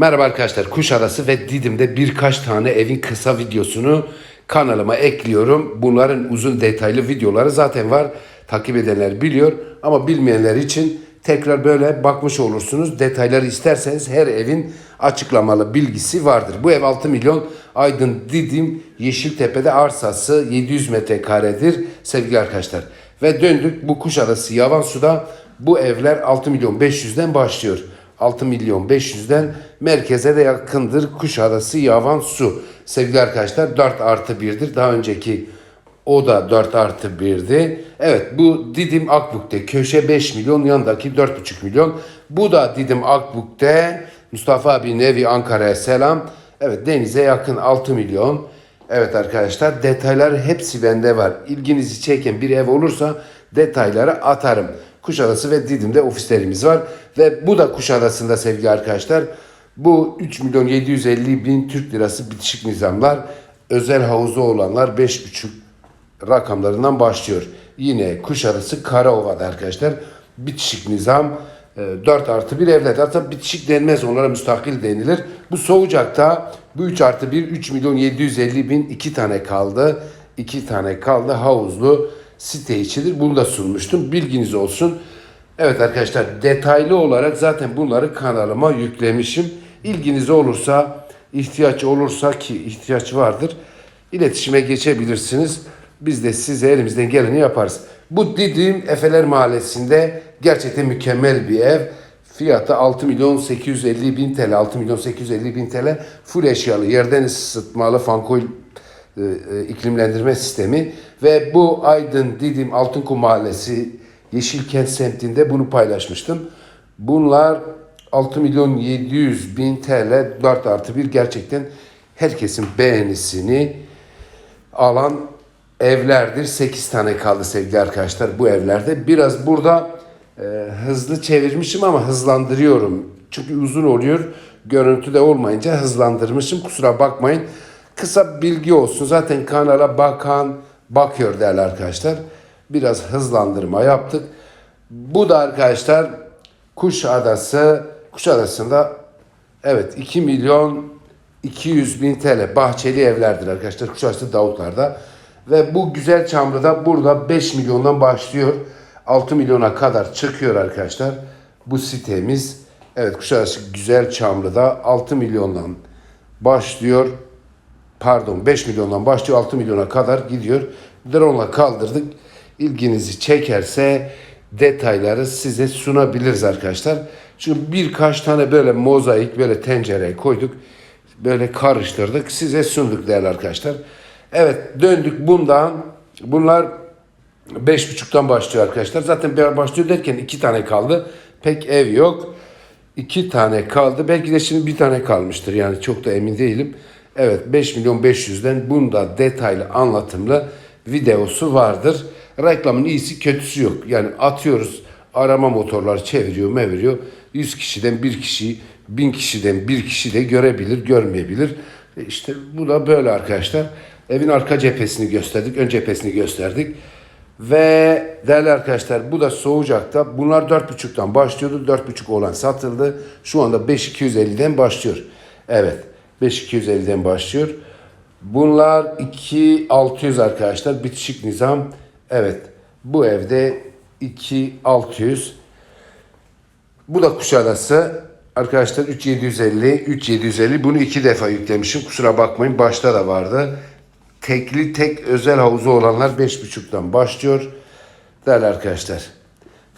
Merhaba arkadaşlar. Kuşadası ve Didim'de birkaç tane evin kısa videosunu kanalıma ekliyorum. Bunların uzun detaylı videoları zaten var. Takip edenler biliyor ama bilmeyenler için tekrar böyle bakmış olursunuz. Detayları isterseniz her evin açıklamalı bilgisi vardır. Bu ev 6 milyon Aydın Didim Yeşiltepe'de arsası 700 metrekaredir sevgili arkadaşlar. Ve döndük bu Kuşadası Yavansu'da bu evler 6 milyon 500'den başlıyor. 6 milyon 500'den merkeze de yakındır Kuşadası Yavan Su. Sevgili arkadaşlar 4 artı 1'dir. Daha önceki o da 4 artı 1'di. Evet bu Didim Akbuk'te köşe 5 milyon yanındaki 4,5 milyon. Bu da Didim Akbuk'te Mustafa abi Nevi Ankara'ya selam. Evet denize yakın 6 milyon. Evet arkadaşlar detaylar hepsi bende var. İlginizi çeken bir ev olursa detayları atarım. Kuşadası ve Didim'de ofislerimiz var. Ve bu da Kuşadası'nda sevgili arkadaşlar. Bu 3 milyon 750 bin Türk lirası bitişik nizamlar. Özel havuzu olanlar 5,5 rakamlarından başlıyor. Yine Kuşadası Karaova'da arkadaşlar. Bitişik nizam 4 artı 1 evler. Zaten bitişik denmez onlara müstakil denilir. Bu Soğucak'ta bu 3 artı 1 3 milyon 750 bin 2 tane kaldı. 2 tane kaldı havuzlu site içidir. Bunu da sunmuştum. Bilginiz olsun. Evet arkadaşlar detaylı olarak zaten bunları kanalıma yüklemişim. İlginiz olursa, ihtiyaç olursa ki ihtiyaç vardır. iletişime geçebilirsiniz. Biz de size elimizden geleni yaparız. Bu Didim Efeler Mahallesi'nde gerçekten mükemmel bir ev. Fiyatı 6 milyon 850 bin TL. 6 milyon 850 bin TL. Full eşyalı, yerden ısıtmalı, fankoil iklimlendirme sistemi ve bu Aydın Didim Altınkum Mahallesi Yeşilkent semtinde bunu paylaşmıştım. Bunlar 6 milyon 700 bin TL 4 artı 1 gerçekten herkesin beğenisini alan evlerdir. 8 tane kaldı sevgili arkadaşlar bu evlerde. Biraz burada e, hızlı çevirmişim ama hızlandırıyorum. Çünkü uzun oluyor. Görüntüde olmayınca hızlandırmışım. Kusura bakmayın. Kısa bilgi olsun. Zaten kanala bakan bakıyor değerli arkadaşlar. Biraz hızlandırma yaptık. Bu da arkadaşlar Kuşadası. Kuşadası'nda evet 2 milyon 200 bin TL bahçeli evlerdir arkadaşlar. Kuşadası Davutlar'da. Ve bu güzel Çamlı'da burada 5 milyondan başlıyor. 6 milyona kadar çıkıyor arkadaşlar. Bu sitemiz. Evet Kuşadası Güzel Çamlı'da 6 milyondan başlıyor. Pardon 5 milyondan başlıyor 6 milyona kadar gidiyor. Drone'la kaldırdık. İlginizi çekerse detayları size sunabiliriz arkadaşlar. Çünkü birkaç tane böyle mozaik böyle tencereye koyduk. Böyle karıştırdık. Size sunduk değerli arkadaşlar. Evet döndük bundan. Bunlar beş buçuktan başlıyor arkadaşlar. Zaten başlıyor derken iki tane kaldı. Pek ev yok. İki tane kaldı. Belki de şimdi bir tane kalmıştır. Yani çok da emin değilim. Evet 5 milyon 500'den bunda detaylı anlatımlı videosu vardır. Reklamın iyisi kötüsü yok. Yani atıyoruz arama motorları çeviriyor meviriyor. 100 kişiden bir kişi, 1000 kişiden bir kişi de görebilir, görmeyebilir. E İşte bu da böyle arkadaşlar. Evin arka cephesini gösterdik, ön cephesini gösterdik. Ve değerli arkadaşlar bu da Soğucak'ta. Bunlar 4.5'tan başlıyordu. 4.5 olan satıldı. Şu anda 5.250'den başlıyor. Evet. 5.250'den başlıyor. Bunlar 2.600 arkadaşlar. Bitişik nizam. Evet. Bu evde 2.600. Bu da Kuşadası. Arkadaşlar 3750, 3750. Bunu iki defa yüklemişim. Kusura bakmayın. Başta da vardı. Tekli tek özel havuzu olanlar 5.5'tan başlıyor. Değerli arkadaşlar.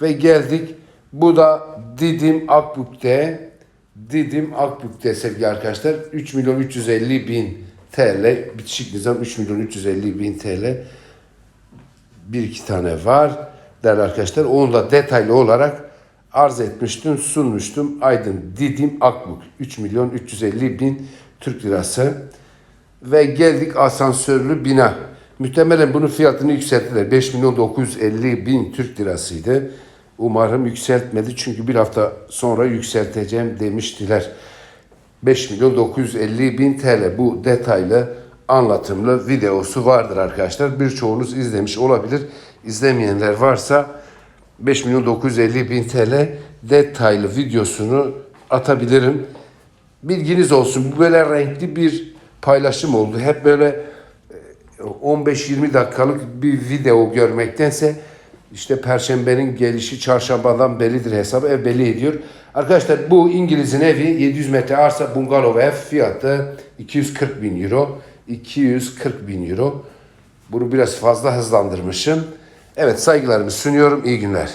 Ve geldik. Bu da Didim Akbük'te. Didim Akbük'te sevgili arkadaşlar. 3 milyon 350 bin TL. Bitişik nizam 3 milyon 350 bin TL. Bir iki tane var. Değerli arkadaşlar. Onu da detaylı olarak arz etmiştim, sunmuştum. Aydın Didim Akbük. 3 milyon 350 bin Türk lirası. Ve geldik asansörlü bina. Muhtemelen bunun fiyatını yükselttiler. 5 milyon 950 bin Türk lirasıydı. Umarım yükseltmedi çünkü bir hafta sonra yükselteceğim demiştiler. 5 milyon 950 bin TL bu detaylı anlatımlı videosu vardır arkadaşlar. Birçoğunuz izlemiş olabilir. İzlemeyenler varsa 5 milyon 950 bin TL detaylı videosunu atabilirim. bilginiz olsun. Bu böyle renkli bir paylaşım oldu. Hep böyle 15-20 dakikalık bir video görmektense işte perşembenin gelişi çarşambadan bellidir hesabı ev belli ediyor. Arkadaşlar bu İngiliz'in evi 700 metre arsa bungalov ev fiyatı 240 bin euro. 240 bin euro. Bunu biraz fazla hızlandırmışım. Evet saygılarımı sunuyorum. İyi günler.